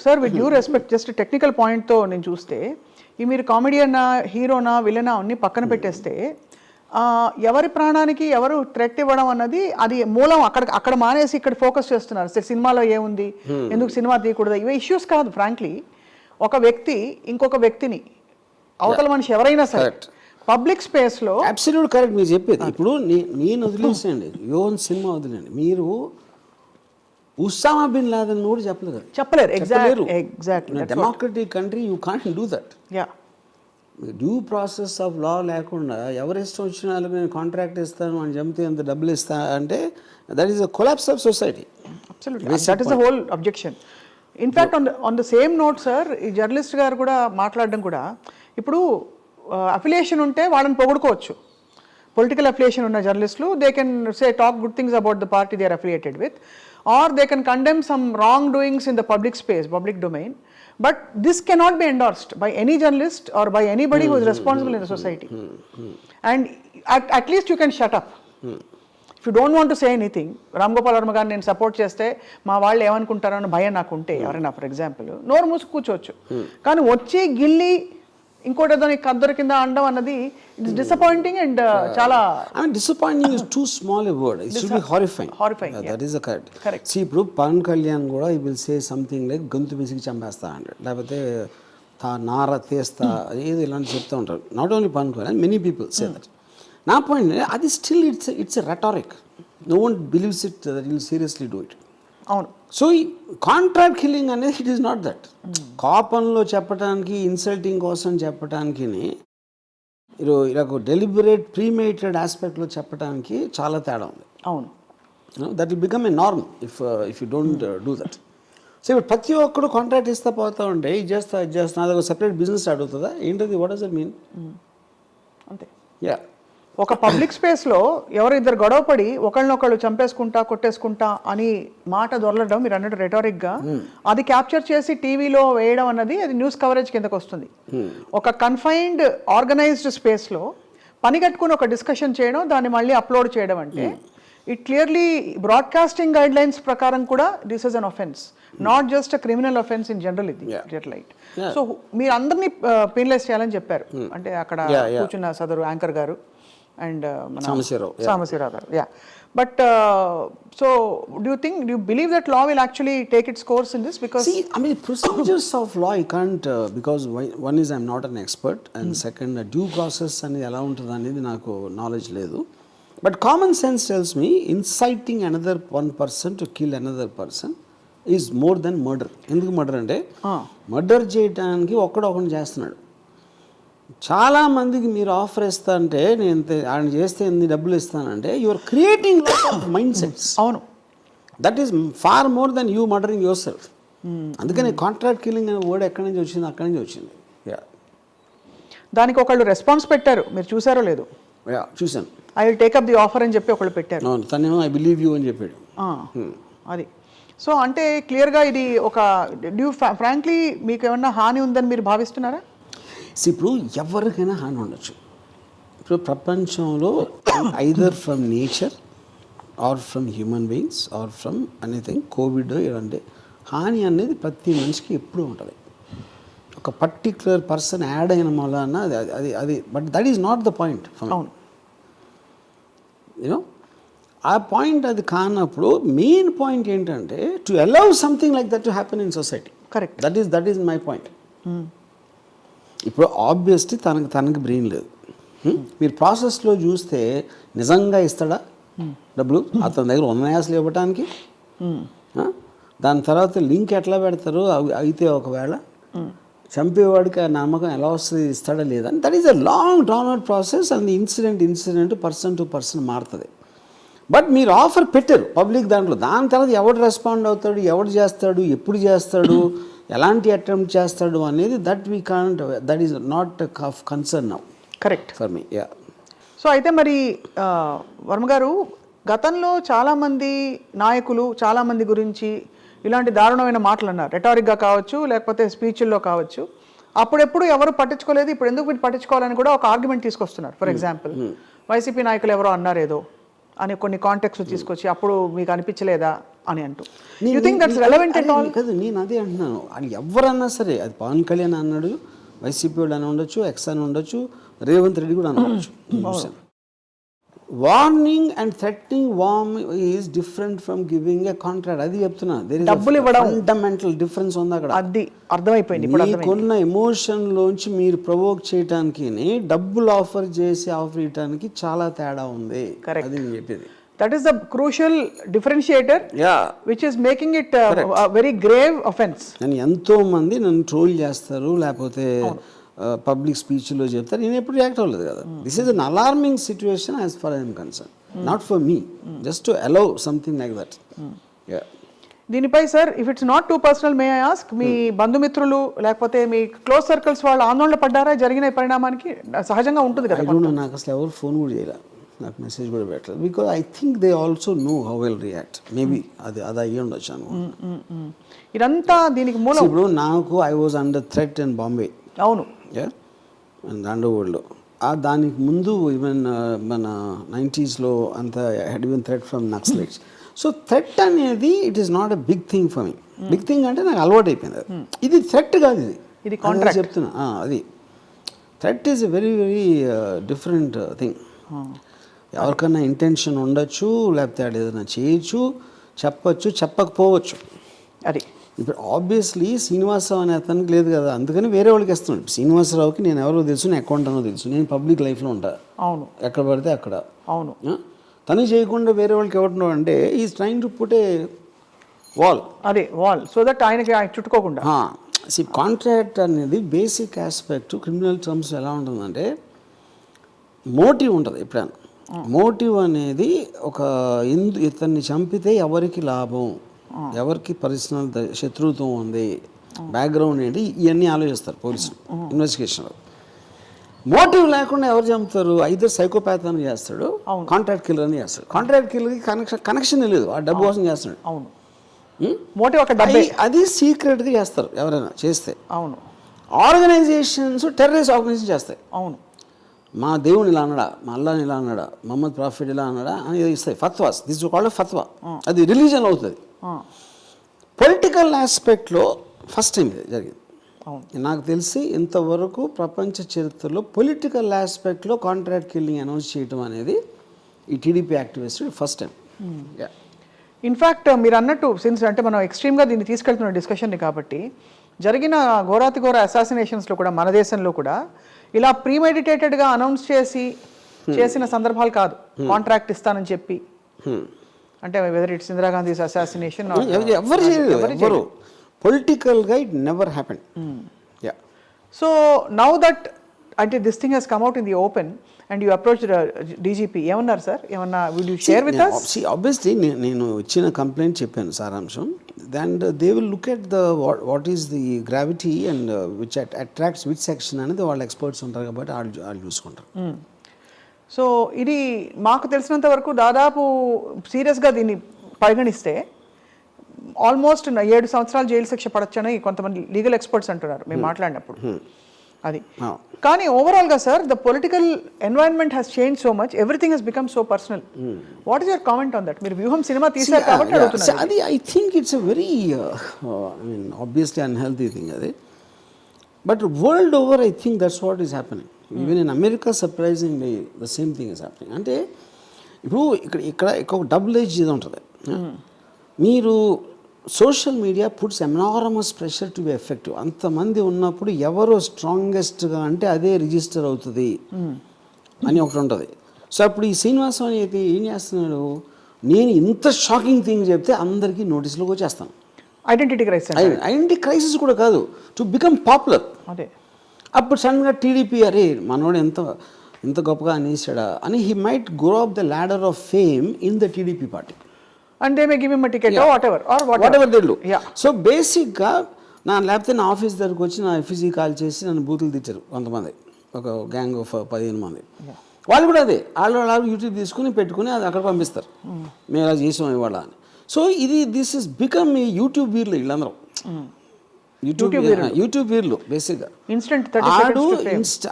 Sir with due respect just technical పాయింట్తో నేను చూస్తే ఈ మీరు కామెడియనా హీరోనా విలనా అన్ని పక్కన పెట్టేస్తే ఆ, ఎవరి ప్రాణానికి ఎవరు థ్రెట్ ఇవ్వడం అన్నది అది మూలం అక్కడ అక్కడ మానేసి ఇక్కడ ఫోకస్ చేస్తున్నారు. సరే సినిమాలో ఏముంది? ఎందుకు సినిమా తీయకూడదు? ఇవే ఇష్యూస్ కాదు ఫ్రాంక్లీ ఒక వ్యక్తి ఇంకొక వ్యక్తిని అవతల మనిషి ఎవరైనా సరే. పబ్లిక్ స్పేస్లో అబ్సల్యూట్ కరెక్ట్ మీరు చెప్పేది. ఇప్పుడు నేను వదిలేసేయండి. యోన్ సినిమా వదిలేండి మీరు ఉస్సామా బిన్ లాదన్ కూడా చెప్పలేదు. చెప్పలేరు. Exact exactly democratic country you can't do that yeah due process of law లేకుండా ఎవరు ఇష్టం వచ్చిన వాళ్ళకి నేను కాంట్రాక్ట్ ఇస్తాను అని చెప్తే ఎంత డబ్బులు ఇస్తా అంటే that is a collapse of society that is the whole objection in fact on on the same note sir ఈ జర్నలిస్ట్ గారు కూడా మాట్లాడడం కూడా ఇప్పుడు అఫిలియేషన్ ఉంటే వాళ్ళని పొగుడుకోవచ్చు. పొలిటికల్ అఫిలియేషన్ ఉన్న జర్నలిస్టులు they can say talk good things about the party they are affiliated with or they can condemn some wrong doings in the public space public domain but this cannot be endorsed by any journalist or by anybody who is responsible in the society and at least you can shut up if you don't want to say anything Ram Gopal Varma గారిని నేను support చేస్తే మా వాళ్ళు ఏమనుకుంటారో అని భయం నాకు ఉంటే ఎవరైనా ఫర్ ఎగ్జాంపుల్ నోరు మూసి కూర్చోవచ్చు. కానీ వచ్చి గిల్లి ఇంకోటి ఏదో నీకు కింద అండం అన్నది ఇట్స్ డిసప్పాయింటింగ్ అండ్ చాలా I disappointing is too small a word it should be horrifying yeah. That is correct Correct. See ఇప్పుడు పవన్ కళ్యాణ్ కూడా ఈ విల్ సే సంథింగ్ లైక్ గొంతు పిసికి చంపేస్తా అంటాడు. లేకపోతే తా నార తీస్తా ఏది ఇలాంటి చెప్తూ ఉంటారు. Not only Pavan Kalyan many people say that నా పాయింట్ అది still it's it's rhetoric no one believes it that will seriously do it అవును. సో ఈ కాంట్రాక్ట్ కిల్లింగ్ అనేది ఇట్ ఈస్ నాట్ దట్ కోపంలో చెప్పడానికి ఇన్సల్టింగ్ కోసం చెప్పడానికి మీరు ఇలా డెలిబరేట్ ప్రీమేటెడ్ ఆస్పెక్ట్లో చెప్పడానికి చాలా తేడా ఉంది. అవును. That will become a norm if if you don't do that so ఇప్పుడు ప్రతి ఒక్కడు కాంట్రాక్ట్ ఇస్తా పోతా ఉంటే ఇది చేస్తా ఇది చేస్తా అది ఒక సెపరేట్ బిజినెస్ అడుగుతుందా? ఏంటది? వాట్ డస్ ఇట్ మీన్ అంతే. యా ఒక పబ్లిక్ స్పేస్లో ఎవరు ఇద్దరు గొడవపడి ఒకళ్ళనొకళ్ళు చంపేసుకుంటా కొట్టేసుకుంటా అని మాట దొరలడం మీరు అన్నట్టు రెటారిక్గా అది క్యాప్చర్ చేసి టీవీలో వేయడం అన్నది అది న్యూస్ కవరేజ్ కిందకు వస్తుంది. ఒక కన్ఫైన్డ్ ఆర్గనైజ్డ్ స్పేస్లో పని కట్టుకుని ఒక డిస్కషన్ చేయడం దాన్ని మళ్ళీ అప్లోడ్ చేయడం అంటే it clearly broadcasting guidelines ప్రకారం కూడా this is an offence not just criminal offence in general ఇది జెట్ లైట్ సో మీరు అందరినీ పెయిన్లెస్ చేయాలని చెప్పారు. అంటే అక్కడ. కూర్చున్న సదరు యాంకర్ గారు. అండ్ మన. సాంబశివరావు గారు yeah but so do think do believe that law will actually take its course in this because of law, you can't, uh, because why- one is I'm not an expert, and second, uh, due process అనేది ఎలా ఉంటుంది అనేది నాకు knowledge లేదు. But common sense tells me inciting another one person to kill another person is more than murder ఎందుకు murder అంటే murder చేయడానికి ఒక్కడు ఒకటి చేస్తున్నాడు. చాలా మందికి మీరు ఆఫర్ ఇస్తా అంటే నేను ఆయన చేస్తే ఎన్ని డబ్బులు ఇస్తానంటే యువర్ క్రియేటింగ్ మైండ్ సెట్స్ అవును. That is far more than you murdering yourself అందుకని కాంట్రాక్ట్ కిల్లింగ్ అనే వర్డ్ ఎక్కడి నుంచి వచ్చింది అక్కడి నుంచి వచ్చింది. యా దానికి ఒకళ్ళు రెస్పాన్స్ పెట్టారు. మీరు చూసారో లేదు? యా చూశాను. I will take up the offer అని చెప్పి ఒకళ్ళు పెట్టారు. అవును తనేమో ఐ బిలీవ్ యూ అని చెప్పాడు. ఆ, అది. సో అంటే క్లియర్గా ఇది ఒక డ్యూ ఫ్రాంక్లీ మీకు ఏమన్నా హాని ఉందని మీరు భావిస్తున్నారా? ఇప్పుడు ఎవరికైనా హాని ఉండొచ్చు. ఇప్పుడు ప్రపంచంలో either from nature or from human beings or from anything Covid ఇలాంటి హాని అనేది ప్రతి మనిషికి ఎప్పుడూ ఉంటుంది. ఒక పర్టిక్యులర్ పర్సన్ యాడ్ అయిన వలన అది అది అది but that is not the point you know ఆ పాయింట్ అది కానప్పుడు మెయిన్ పాయింట్ ఏంటంటే to allow something like that to happen in society correct that is that is my point ఇప్పుడు ఆబ్వియస్లీ తనకు తనకి బ్రెయిన్ లేదు. Hmm? మీరు ప్రాసెస్లో చూస్తే నిజంగా ఇస్తాడా? డబ్బులు? అతని దగ్గర ఉన్నాయా అసలు ఇవ్వటానికి Huh? దాని తర్వాత లింక్ ఎట్లా పెడతారు? అవి అయితే ఒకవేళ చంపేవాడికి ఆ నమ్మకం ఎలా వస్తుంది? ఇస్తాడా లేదా? That is a long drawn out process and incident incident person to person మారుతుంది. బట్ మీరు ఆఫర్ పెట్టారు పబ్లిక్ దాంట్లో. దాని తర్వాత ఎవడు రెస్పాండ్ అవుతాడు? ఎవడు చేస్తాడు? ఎప్పుడు చేస్తాడు? ఎలాంటి అటెంప్ట్ చేస్తాడు అనేది that we can't that is not of concern now correct for me yeah so అయితే మరి వర్మ గారు గతంలో చాలామంది నాయకులు చాలామంది గురించి ఇలాంటి దారుణమైన మాటలు అన్నారు. రెటారిక్గా కావచ్చు లేకపోతే స్పీచ్ల్లో కావచ్చు. అప్పుడెప్పుడు ఎవరు పట్టించుకోలేదు ఇప్పుడు ఎందుకు వీటి పట్టించుకోవాలని కూడా ఒక ఆర్గ్యుమెంట్ తీసుకొస్తున్నారు. ఫర్ ఎగ్జాంపుల్ వైసీపీ నాయకులు ఎవరో అన్నారు ఏదో అని కొన్ని కాంటెక్స్ తీసుకొచ్చి అప్పుడు మీకు అనిపించలేదా? అని అంటూ. యూ థింక్ దట్స్ రెలవెంట్ అదే అట్ ఆల్ కాదు నేను అదే అంటున్నాను. వాళ్ళు ఎవరన్నా సరే అది పవన్ కళ్యాణ్ అన్నాడు వైసీపీ వాళ్ళు అని ఉండొచ్చు ఎక్స్ అని ఉండొచ్చు రేవంత్ రెడ్డి కూడా అనవచ్చు warning and threatening warm is different from giving a contract అది చెప్తున్నా. డబ్బులు ఇవ్వడం. ఫండమెంటల్ డిఫరెన్స్ ఉంది అక్కడ. అది అర్థమైపోయింది మీకున్న ఎమోషన్ లోంచి మీరు ప్రొవోక్ చేయటానికి డబ్బులు ఆఫర్ చేసి ఆఫర్ ఇవ్వడానికి చాలా తేడా ఉంది. అది నేను చెప్పేది. That is the crucial differentiator which is making it very grave offence నన్ను ఎంతో మంది నన్ను ట్రోల్ చేస్తారు లేకపోతే పబ్లిక్ స్పీచ్లో చెప్తారు. నేను ఎప్పుడు రియాక్ట్ అవ్వలేదు కదా. This is an alarming situation as far I'm concern not for me just to allow something like that దీనిపై sir if it's not too personal may I ask మీ బంధుమిత్రులు లేకపోతే మీ క్లోజ్ సర్కిల్స్ వాళ్ళు ఆందోళన పడ్డారా? జరిగిన పరిణామానికి సహజంగా ఉంటుంది కదా నాకు అసలు ఎవరు ఫోన్ కూడా చేయలే. నాకు మెసేజ్ కూడా పెట్టలేదు. Because I think they also know how will react maybe అది అది అయ్యి ఉండొచ్చు అనుకుంటా. మ్మ్, మ్మ్. ఇదంతా దీనికి మూలం. ఇప్పుడు నాకు I was under threat in Bombay అవును. వరల్డ్లో ఆ దానికి ముందు ఈవెన్ మన నైంటీస్లో అంత had even threat from naxalites so threat అనేది it is not a big thing for me big thing అంటే నాకు అలవాటు అయిపోయింది. ఇది థ్రెట్ కాదు ఇది. ఇది contract. చెప్తున్నా. అది. Threat is a very very different thing ఎవరికన్నా ఇంటెన్షన్ ఉండొచ్చు లేకపోతే ఆడు ఏదైనా చేయొచ్చు చెప్పొచ్చు చెప్పకపోవచ్చు. అది. ఇప్పుడు ఆబ్వియస్లీ శ్రీనివాసరావు అనే అతనికి లేదు కదా అందుకని వేరే వాళ్ళకి ఇస్తున్నాడు. శ్రీనివాసరావుకి నేను ఎవరో తెలుసు నేను అకౌంట్ అనో తెలుసు నేను పబ్లిక్ లైఫ్లో ఉంటా. అవును. ఎక్కడ పడితే అక్కడ. అవును? తను చేయకుండా వేరే వాళ్ళకి ఎవరు అంటే is trying to put a wall అదే వాల్ సో దట్ ఆయనకి ఆయన చుట్టుకోకుండా. సి కాంట్రాక్ట్ అనేది బేసిక్ ఆస్పెక్ట్ క్రిమినల్ టర్మ్స్ ఎలా ఉంటుందంటే మోటివ్ ఉంటుంది ఎప్పుడైనా. మోటివ్ అనేది ఒక ఇందు ఇతన్ని చంపితే ఎవరికి లాభం? ఎవరికి పర్సనల్ శత్రుత్వం ఉంది? బ్యాక్గ్రౌండ్ ఏంటి? ఇవన్నీ ఆలోచిస్తారు పోలీసులు ఇన్వెస్టిగేషన్లో మోటివ్ లేకుండా ఎవరు చంపుతారు? అయితే సైకోపాత్ అని చేస్తాడు కాంట్రాక్ట్ కిల్లర్ అని చేస్తాడు. కాంట్రాక్ట్ కిల్లర్కి కనెక్షన్ కనెక్షన్ లేదు ఆ డబ్బు కోసం చేస్తున్నాడు. అవును? మోటివ్ ఒక డబ్బే. అది- అది సీక్రెట్గా చేస్తారు ఎవరైనా చేస్తే. అవును. ఆర్గనైజేషన్స్ టెర్రరిస్ట్ ఆర్గనైజేషన్ చేస్తాయి. అవును. మా దేవుని ఇలా అన్నాడా మా అల్లాని ఇలా అన్నాడా మహమ్మద్ ప్రాఫిట్ ఇలా అన్నాడా అని ఇస్తాయి ఫత్వాస్ దిస్ కాల్డ్ ఫత్వా అది రిలీజన్ అవుతుంది. పొలిటికల్ ఆస్పెక్ట్లో ఫస్ట్ టైం ఇది జరిగింది. నాకు తెలిసి ఇంతవరకు ప్రపంచ చరిత్రలో పొలిటికల్ ఆస్పెక్ట్లో కాంట్రాక్ట్ కిల్లింగ్ అనౌన్స్ చేయడం అనేది ఈ TDP activist first time in fact మీరు అన్నట్టు సిన్స్ అంటే మనం ఎక్స్ట్రీమ్గా దీన్ని తీసుకెళ్తున్న డిస్కషన్ని కాబట్టి జరిగిన ఘోరాతి ఘోర అసాసినేషన్స్లో కూడా మన దేశంలో కూడా ఇలా ప్రీమెడిటేటెడ్గా అనౌన్స్ చేసి చేసిన సందర్భాలు కాదు. కాంట్రాక్ట్ ఇస్తానని చెప్పి. అంటే వెదర్ ఇట్స్ ఇందిరాగాంధీ అసాసినేషన్ ఎవరు చేయలేదు. ఎవరు పొలిటికల్గా it never happen yeah so now that అంటే this thing he's come at in the open and you approach DGP ఏమన్నారు సార్ ఏమన్నా will you share with us obviously నేను ఇచ్చిన కంప్లైంట్ చెప్పాను సారాంశం. And they will look at the what is the gravity and which attracts which section అనేది వాళ్ళ experts ఉంటారు కాబట్టి వాళ్ళు వాళ్ళు చూసుకుంటారు. సో ఇది మాకు తెలిసినంత వరకు దాదాపు సీరియస్గా దీన్ని పరిగణిస్తే ఆల్మోస్ట్ ఏడు సంవత్సరాలు జైలు శిక్ష పడొచ్చని కొంతమంది లీగల్ ఎక్స్పర్ట్స్ అంటున్నారు మేము మాట్లాడినప్పుడు. అది. కానీ ఓవరాల్గా sir the political environment has change so much everything he's become so personal what is your comment on that మీరు వ్యూహం సినిమా తీసారు కాబట్టి అడుగుతున్నారు see, అది I think it's very I mean obviously unhealthy thing అది. But world over I think that's what is happening even in America surprising the same thing is happening అంటే ఇప్పుడు ఇక్కడ ఇక్కడ ఒక డబుల్ ఏజ్ ఇది ఉంటుంది. మీరు social media puts enormous pressure to be effective అంతమంది ఉన్నప్పుడు ఎవరు స్ట్రాంగెస్ట్గా అంటే అదే రిజిస్టర్ అవుతుంది అని ఒకటి ఉంటుంది సో అప్పుడు ఈ శ్రీనివాసం అయితే ఏం చేస్తున్నాడు? నేను ఇంత షాకింగ్ థింగ్ చెప్తే అందరికీ నోటీసులోకి వచ్చేస్తాను ఐడెంటిటీ క్రైసిస్ ఐడెంటిటీ క్రైసిస్ కూడా కాదు. టు బికమ్ పాపులర్ అదే. అప్పుడు సడన్గా టీడీపీ అరే మనోడు ఎంత ఇంత గొప్పగా అనేసాడా? అని he might grow up the ladder of fame in the TDP party and they may give him ticket whatever or what whatever దిల్లు Yeah. So బేసిక్గా నా లేకపోతే నా ఆఫీస్ దగ్గరకు వచ్చి నా ఎఫ్ఈసీ కాల్ చేసి నన్ను బూతులు తిట్టారు కొంతమంది. ఒక గ్యాంగ్ ఆఫ్ పదిహేను మంది. వాళ్ళు కూడా అదే. వాళ్ళు వాళ్ళు యూట్యూబ్ తీసుకుని పెట్టుకుని అది అక్కడ పంపిస్తారు. మేము ఇలా చేసాం ఇవాళ అని. సో ఇది దిస్ ఇస్ బికమ్ ఈ యూట్యూబ్ వీర్లు వీళ్ళందరూ. యూట్యూబ్ యూట్యూబ్ వీర్లు. బేసిక్గా ఇన్స్టెంట్ ఆడు ఇన్స్టా